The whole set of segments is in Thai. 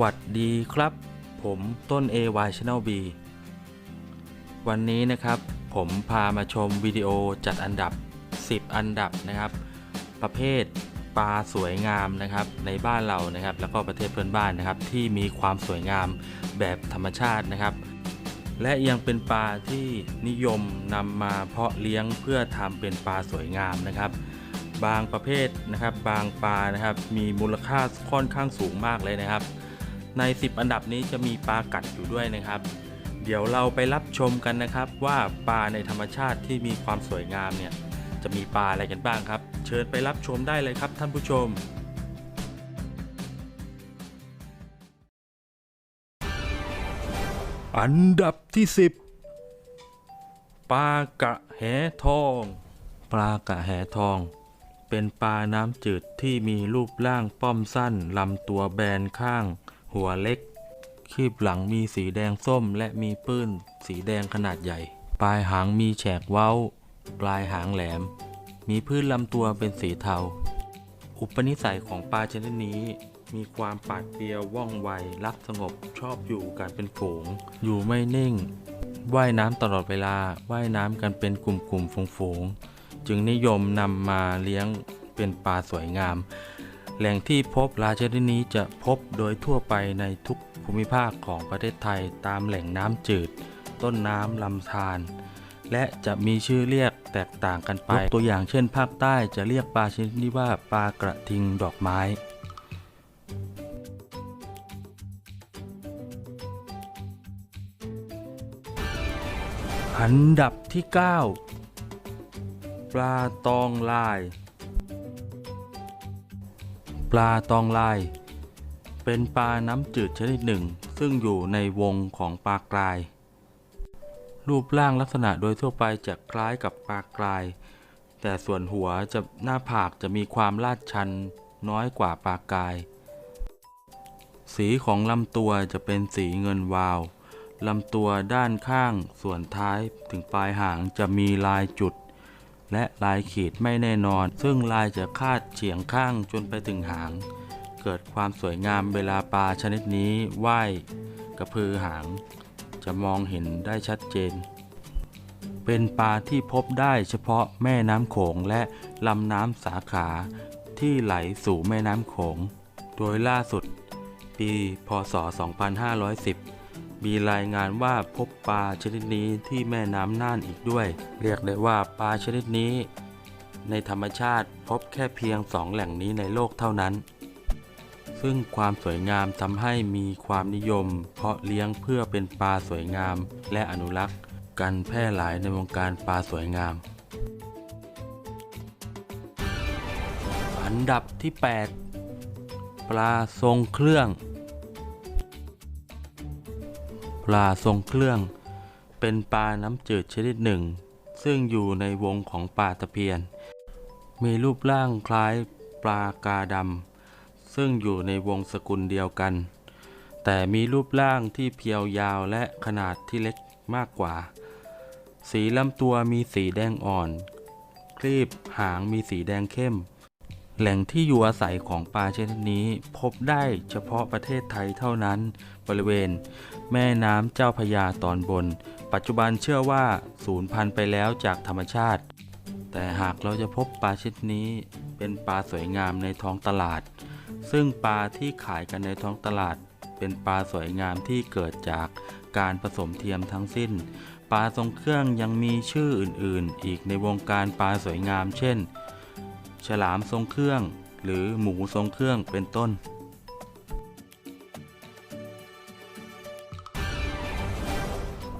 วัสดีครับ ผมต้น AY Channel B วันนี้นะครับ ผมพามาชมวิดีโอจัดอันดับ 10 อันดับนะครับ ประเภทปลาสวยงามนะครับ ในบ้านเรานะครับ แล้วก็ประเทศเพื่อนบ้านนะครับ ที่มีความสวยงามแบบธรรมชาตินะครับ และยังเป็นปลาที่นิยมนำมาเพาะเลี้ยงเพื่อทำเป็นปลาสวยงามนะครับบางประเภทนะครับบางปลานะครับมีมูลค่าค่อนข้างสูงมากเลยนะครับ ใน 10 อันดับนี้จะมีปลากัดอยู่ด้วยนะครับ เดี๋ยวเราไปรับชมกันนะครับ ว่าปลาในธรรมชาติที่มีความสวยงามเนี่ยจะมีปลาอะไรกันบ้างครับ เชิญไปรับชมได้เลยครับท่านผู้ชมอันดับที่ 10ปลากระแหทอง ปลากระแหทอง เป็นปลาน้ำจืดที่มีรูปร่างป้อมสั้นลำตัวแบนข้าง หัวเล็ก คีบหลังมีสีแดงส้มและมีปื้น สีแดงขนาดใหญ่ ปลายหางมีแฉกเว้า ปลายหางแหลม มีพื้นลำตัวเป็นสีเทา อุปนิสัยของปลาชนิดนี้ มีความปาดเปรียวว่องไว รักสงบ ชอบอยู่กันเป็นฝูง อยู่ไม่นิ่ง ว่ายน้ำตลอดเวลา ว่ายน้ำกันเป็นกลุ่มๆฝูงๆ จึงนิยมนำมาเลี้ยงเป็นปลาสวยงาม แหล่งที่พบปลาชนิดนี้จะพบโดยทั่วไปในทุกภูมิภาคของประเทศไทยตามแหล่งน้ำจืด ต้นน้ำลำธารและจะมีชื่อเรียกแตกต่างกันไป ตัวอย่างเช่น ภาคใต้จะเรียกปลาชนิดนี้ว่าปลากระทิงดอกไม้อันดับที่ 9 ปลาตองลาย ปลาตองลาย เป็นปลาน้ำจืดชนิดหนึ่ง ซึ่งอยู่ในวงของปลากราย รูปร่างลักษณะโดยทั่วไปจะคล้ายกับปลากราย แต่ส่วนหัวจะหน้าผากจะมีความลาดชันน้อยกว่าปลากราย สีของลำตัวจะเป็นสีเงินวาวลำตัวด้านข้างส่วนท้ายถึงปลายหางจะมีลายจุด และลายขีดไม่แน่นอน ซึ่งลายจะคาดเฉียงข้างจนไปถึงหาง เกิดความสวยงามเวลาปลาชนิดนี้ว่ายกระพือหาง จะมองเห็นได้ชัดเจน เป็นปลาที่พบได้เฉพาะแม่น้ำโขงและลำน้ำสาขาที่ไหลสู่แม่น้ำโขง โดยล่าสุดปี พศ 2510 มีรายงานว่าพบปลาชนิดนี้ที่แม่น้ำน่านอีกด้วย เรียกได้ว่าปลาชนิดนี้ ในธรรมชาติพบแค่เพียงสองแหล่งนี้ในโลกเท่านั้น ซึ่งความสวยงามทำให้มีความนิยม เพาะเลี้ยงเพื่อเป็นปลาสวยงามและอนุรักษ์กันแพร่หลายในวงการปลาสวยงาม อันดับที่ 8 ปลาทรงเครื่อง ปลาทรงเครื่อง เป็นปลาน้ำจืดชนิดหนึ่ง ซึ่งอยู่ในวงของปลาตะเพียน มีรูปร่างคล้ายปลากาดำซึ่งอยู่ในวงสกุลเดียวกัน แต่มีรูปร่างที่เพียวยาวและขนาดที่เล็กมากกว่า สีลำตัวมีสีแดงอ่อน ครีบหางมีสีแดงเข้ม แหล่งที่อยู่อาศัยของปลาชนิดนี้พบได้เฉพาะประเทศไทยเท่านั้น บริเวณ แม่น้ำเจ้าพยาตอนบน ปัจจุบันเชื่อว่าสูญพันธุ์ไปแล้วจากธรรมชาติ แต่หากเราจะพบปลาชนิดนี้ เป็นปลาสวยงามในท้องตลาด ซึ่งปลาที่ขายกันในท้องตลาด เป็นปลาสวยงามที่เกิดจากการผสมเทียมทั้งสิ้น ปลาทรงเครื่องยังมีชื่ออื่นๆ อีกในวงการปลาสวยงามเช่น ฉลามทรงเครื่อง หรือหมูทรงเครื่องเป็นต้น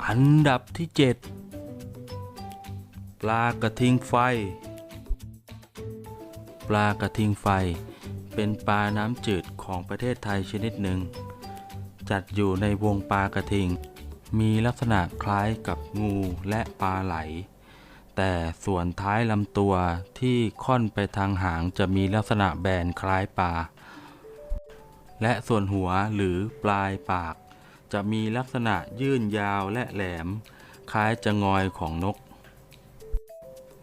อันดับที่ 7 ปลากระทิงไฟ ปลากระทิงไฟ เป็นปลาน้ำจืดของประเทศไทยชนิดหนึ่ง จัดอยู่ในวงปลากระทิง มีลักษณะคล้ายกับงูและปลาไหล แต่ส่วนท้ายลำตัวที่ค่อนไปทางหางจะมีลักษณะแบนคล้ายปลา และส่วนหัวหรือปลายปาก จะมีลักษณะยื่นยาวและแหลม คล้ายจะงอยของนก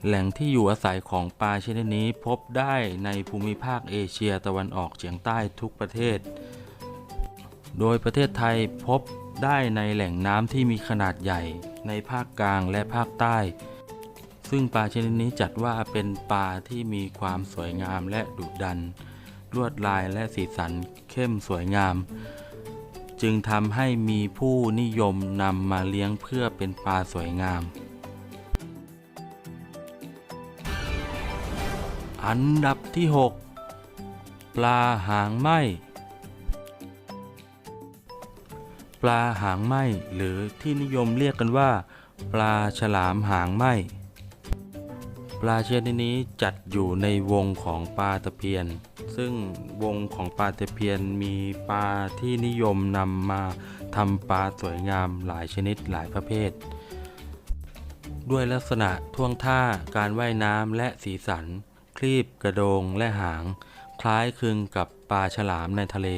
แหล่งที่อยู่อาศัยของปลาชนิดนี้พบได้ในภูมิภาคเอเชียตะวันออกเฉียงใต้ทุกประเทศ โดยประเทศไทยพบได้ในแหล่งน้ำที่มีขนาดใหญ่ในภาคกลางและภาคใต้ ซึ่งปลาชนิดนี้จัดว่าเป็นปลาที่มีความสวยงามและดุดัน ลวดลายและสีสันเข้มสวยงาม จึงทำให้มีผู้นิยมนำมาเลี้ยงเพื่อเป็นปลาสวยงาม อันดับที่ 6 ปลาหางไหมปลาหางไหมหรือที่นิยมเรียกกันว่า ปลาฉลามหางไหม ปลาชนิดนี้จัดอยู่ในวงของปลาตะเพียน ซึ่งวงของปลาตะเพียนมีปลาที่นิยมนำมาทำปลาสวยงามหลายชนิดหลายประเภท ด้วยลักษณะท่วงท่าการว่ายน้ำและสีสัน คลีบกระโดงและหาง คล้ายคลึงกับปลาฉลามในทะเล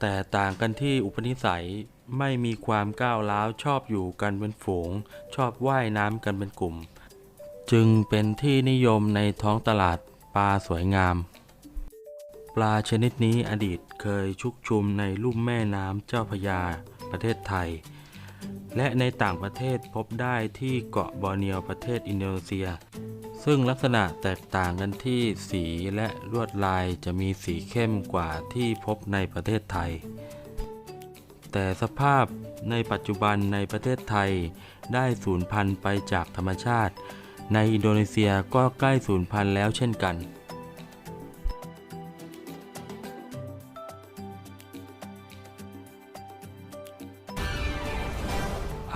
แต่ต่างกันที่อุปนิสัยไม่มีความก้าวร้าวชอบอยู่กันเป็นฝูง ชอบว่ายน้ำกันเป็นกลุ่ม จึงเป็นที่นิยมในท้องตลาดปลาสวยงาม ปลาชนิดนี้อดีตเคยชุกชุมในลุ่มแม่น้ำเจ้าพยาประเทศไทย และในต่างประเทศพบได้ที่เกาะบอร์เนียวประเทศอินโดนีเซีย ซึ่งลักษณะแตกต่างกันที่สีและลวดลายจะมีสีเข้มกว่าที่พบในประเทศไทย แต่สภาพในปัจจุบันในประเทศไทยได้สูญพันธุ์ไปจากธรรมชาติ ในอินโดนีเซียก็ใกล้สูญพันธุ์แล้วเช่นกัน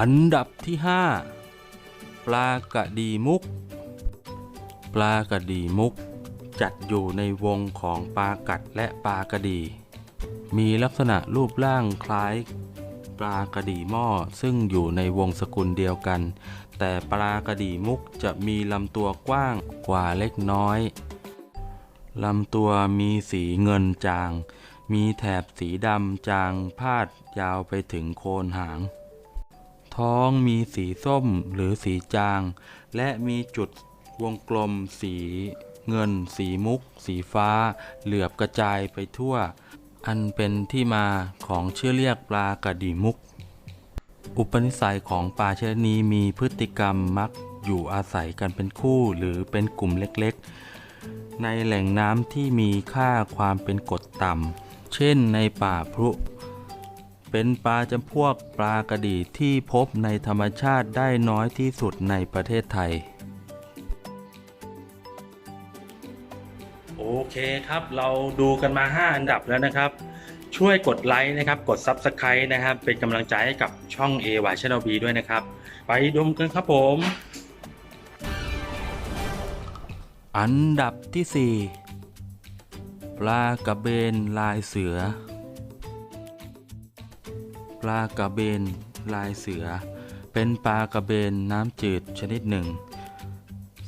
อันดับที่ 5 ปลากระดีมุก ปลากระดีมุก จัดอยู่ในวงของปลากัดและปลากระดี มีลักษณะรูปร่างคล้าย ปลากระดีหม้อซึ่งอยู่ในวงสกุลเดียวกัน แต่ปลากระดีมุกจะมีลำตัวกว้างกว่าเล็กน้อยลำตัวมีสีเงินจาง มีแถบสีดำจางพาดยาวไปถึงโคนหาง ท้องมีสีส้มหรือสีจาง และมีจุดวงกลมสีเงิน สีมุก สีฟ้า เหลือบกระจายไปทั่ว อันเป็นที่มาของชื่อเรียกปลากระดีมุก อุปนิสัยของปลาชนิดนี้มีพฤติกรรมมักอยู่อาศัยกันเป็นคู่หรือเป็นกลุ่มเล็กๆ ในแหล่งน้ำที่มีค่าความเป็นกรดต่ำ เช่นในป่าพรุ เป็นปลาจำพวกปลากระดีที่พบในธรรมชาติได้น้อยที่สุดในประเทศไทย โอเคครับ เราดูกันมา 5 อันดับแล้วนะครับ ช่วยกดไลค์นะครับ กด Subscribe นะครับ เป็นกำลังใจให้กับช่อง a y Channel B ด้วยนะครับ ไปดมกันครับผม อันดับที่ 4 ปลากระเบนลายเสือ ปลากระเบนลายเสือ เป็นปลากระเบนน้ำจืดชนิดหนึ่ง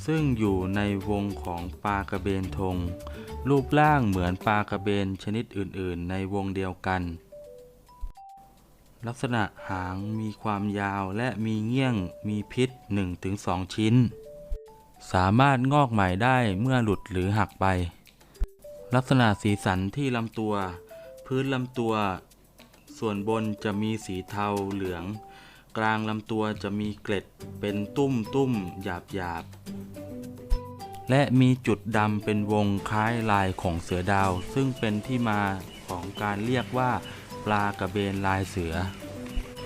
ซึ่งอยู่ในวงของปลากระเบนธงรูปร่างเหมือนปลากระเบนชนิดอื่น ๆ ในวงเดียวกัน ลักษณะหางมีความยาวและมีเงี้ยงมีพิษ 1-2 ชิ้น สามารถงอกใหม่ได้เมื่อหลุดหรือหักไป ลักษณะสีสันที่ลำตัว พื้นลำตัว ส่วนบนจะมีสีเทาเหลือง กลางลำตัวจะมีเกล็ดเป็นตุ้มตุ้มหยาบหยาบๆและมีจุดดำเป็นวงคล้ายลายของเสือดาว ซึ่งเป็นที่มาของการเรียกว่า ปลากระเบนลายเสือ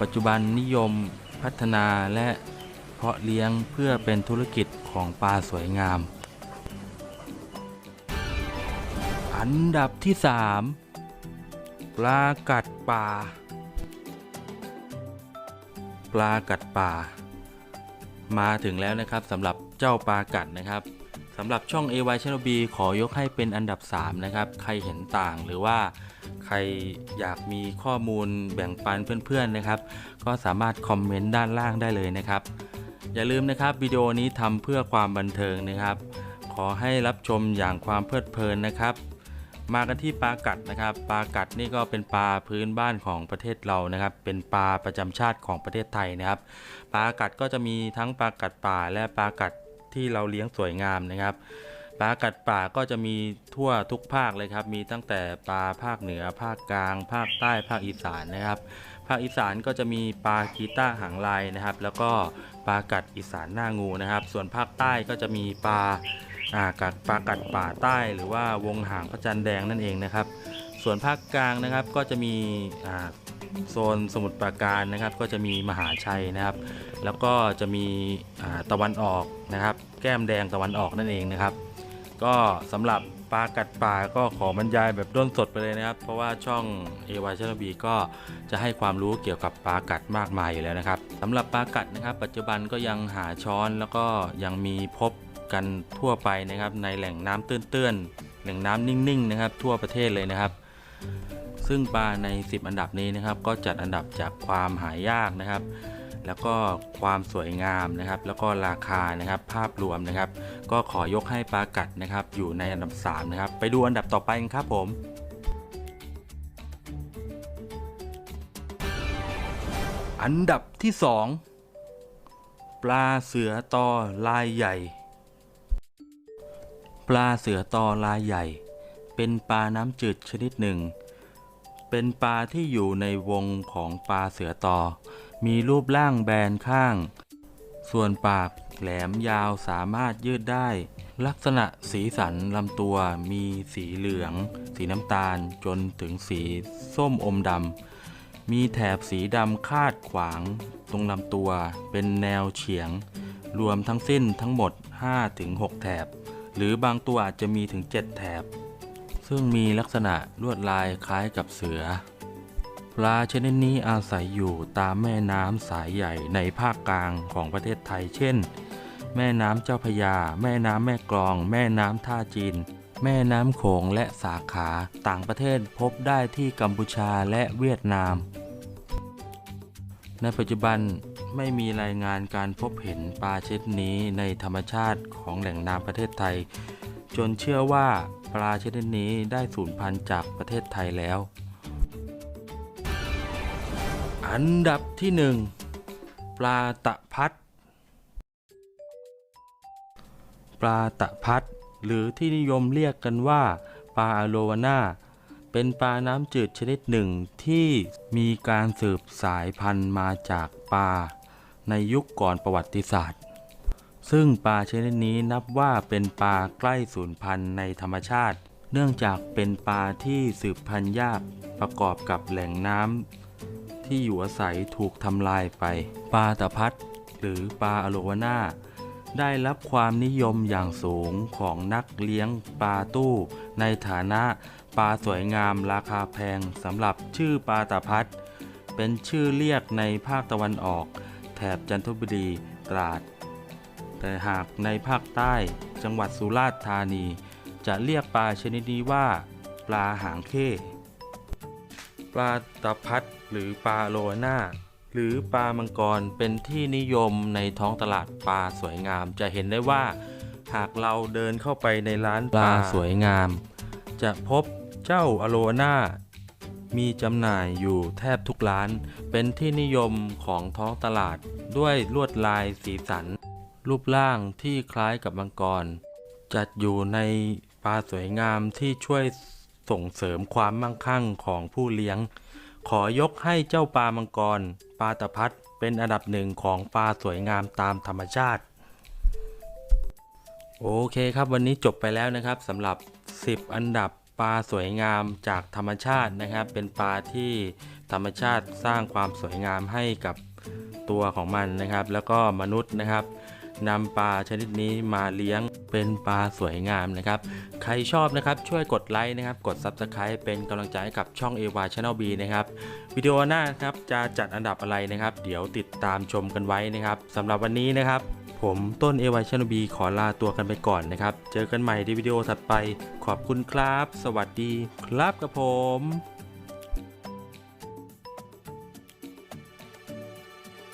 ปัจจุบันนิยมพัฒนาและเพาะเลี้ยงเพื่อเป็นธุรกิจของปลาสวยงาม อันดับที่ 3 ปลากัดป่า ปลากัดป่า มาถึงแล้วนะครับสำหรับเจ้าปลากัดนะครับสำหรับช่อง AY Channel B ขอยกให้เป็นอันดับ 3 นะครับ ใครเห็นต่างหรือว่าใครอยากมีข้อมูลแบ่งปันเพื่อนๆนะครับ ก็สามารถคอมเมนต์ด้านล่างได้เลยนะครับ อย่าลืมนะครับวิดีโอนี้ทำเพื่อความบันเทิงนะครับ ขอให้รับชมอย่างความเพลิดเพลินนะครับ มากันที่ปลากัดนะครับ ปลากัดนี่ก็เป็นปลาพื้นบ้านของประเทศเรานะครับ เป็นปลาประจำชาติของประเทศไทยนะครับ ปลากัดก็จะมีทั้งปลากัดป่าและปลากัดที่เราเลี้ยงสวยงามนะครับปลากัดป่าก็จะมีทั่วทุกภาคเลยครับ มีตั้งแต่ปลาภาคเหนือภาคกลาง ภาคใต้ภาคอีสานนะครับ ภาคอีสานก็จะมีปลากีต้าหางลายนะครับ แล้วก็ปลากัดอีสานหน้างูนะครับ ส่วนภาคใต้ก็จะมีปลา อ่ากัดปลากัดป่าใต้ หรือว่าวงหางพระจันทร์แดงนั่นเองนะครับ ส่วนภาคกลางนะครับก็จะมีอ่าโซนสมุทรปราการนะครับ ก็จะมีมหาชัยนะครับ แล้วก็จะมีตะวันออกนะครับ แก้มแดงตะวันออกนั่นเองนะครับ ก็สำหรับปลากัดป่าก็ขอบรรยายแบบด้นสดไปเลยนะครับ เพราะว่าช่องเอวาชนบีก็จะให้ความรู้เกี่ยวกับปลากัดมากมายอยู่แล้วนะครับสำหรับปลากัดนะครับ ปัจจุบันก็ยังหาช้อนแล้วก็ยังมีพบ กันทั่วไปนะครับ ในแหล่งน้ำตื้นๆแหล่งน้ำนิ่งๆนะครับ ทั่วประเทศเลยนะครับ ซึ่งปลาใน 10 อันดับนี้นะครับ ก็จัดอันดับจากความหายากนะครับ แล้วก็ความสวยงามนะครับ แล้วก็ราคานะครับภาพรวมนะครับ ก็ขอยกให้ปลากัดนะครับ อยู่ในอันดับ3นะครับไปดูอันดับต่อไปกันครับผมอันดับที่ 2 ปลาเสือตอลายใหญ่ ปลาเสือตอลายใหญ่ เป็นปลาน้ำจืดชนิดหนึ่ง เป็นปลาที่อยู่ในวงของปลาเสือตอ มีรูปร่างแบนข้าง ส่วนปากแหลมยาวสามารถยืดได้ ลักษณะสีสันลำตัวมีสีเหลือง สีน้ำตาลจนถึงสีส้มอมดำ มีแถบสีดำคาดขวางตรงลำตัวเป็นแนวเฉียง รวมทั้งสิ้นทั้งหมด 5-6 แถบ หรือบางตัวอาจจะมีถึง 7 แถบ ซึ่งมีลักษณะลวดลายคล้ายกับเสือ ปลาชนิดนี้อาศัยอยู่ตามแม่น้ำสายใหญ่ในภาคกลางของประเทศไทย เช่น แม่น้ำเจ้าพยา แม่น้ำแม่กลอง แม่น้ำท่าจีน แม่น้ำโขงและสาขา ต่างประเทศพบได้ที่กัมพูชาและเวียดนาม ในปัจจุบันไม่มีรายงานการพบเห็นปลาชนิดนี้ในธรรมชาติของแหล่งน้ำประเทศไทย จนเชื่อว่าปลาชนิดนี้ได้สูญพันธุ์จากประเทศไทยแล้ว อันดับที่หนึ่งปลาตะพัด ปลาตะพัด หรือที่นิยมเรียกกันว่า ปลาอโลวาน่า เป็นปลาน้ำจืดชนิดหนึ่งที่มีการสืบสายพันธุ์มาจากปลาในยุคก่อนประวัติศาสตร์ ซึ่งปลาชนิดนี้นับว่าเป็นปลาใกล้สูญพันธุ์ในธรรมชาติ เนื่องจากเป็นปลาที่สืบพันธุ์ยากประกอบกับแหล่งน้ำที่อยู่อาศัยถูกทำลายไป ปลาตะพัดหรือปลาอะโลวาน่าได้รับความนิยมอย่างสูงของนักเลี้ยงปลาตู้ในฐานะ ปลาสวยงามราคาแพงสำหรับชื่อปลาตะพัดเป็นชื่อเรียกในภาคตะวันออก แถบจันทบุรีตราด แต่หากในภาคใต้จังหวัดสุราษฎร์ธานี จะเรียกปลาชนิดนี้ว่า ปลาหางเข้ปลาตะพัดหรือปลาโลน่าหรือปลามังกรเป็นที่นิยมในท้องตลาดปลาสวยงาม จะเห็นได้ว่า หากเราเดินเข้าไปในร้านปลาสวยงาม จะพบ เจ้าอโลน่ามีจำหน่ายอยู่แทบทุกร้าน เป็นที่นิยมของท้องตลาดด้วยลวดลายสีสัน รูปร่างที่คล้ายกับมังกร จัดอยู่ในปลาสวยงามที่ช่วยส่งเสริมความมั่งคั่งของผู้เลี้ยง ขอยกให้เจ้าปลามังกรปลาตะพัดเป็นอันดับหนึ่งของปลาสวยงามตามธรรมชาติ โอเคครับวันนี้จบไปแล้วนะครับสำหรับ 10 อันดับ ปลาสวยงามจากธรรมชาตินะครับ เป็นปลาที่ธรรมชาติสร้างความสวยงามให้กับตัวของมันนะครับ แล้วก็มนุษย์นะครับนำปลาชนิดนี้มาเลี้ยงเป็นปลาสวยงามนะครับ ใครชอบนะครับช่วยกดไลค์นะครับ กด Subscribe เป็นกำลังใจให้กับช่อง a w a Channel B นะครับ วิดีโอหน้าครับจะจัดอันดับอะไรนะครับ เดี๋ยวติดตามชมกันไว้นะครับสำหรับวันนี้นะครับ ผมต้นเอวายชนบีขอลาตัวกันไปก่อนนะครับ เจอกันใหม่ในวิดีโอถัดไป ขอบคุณครับ สวัสดีครับกับผม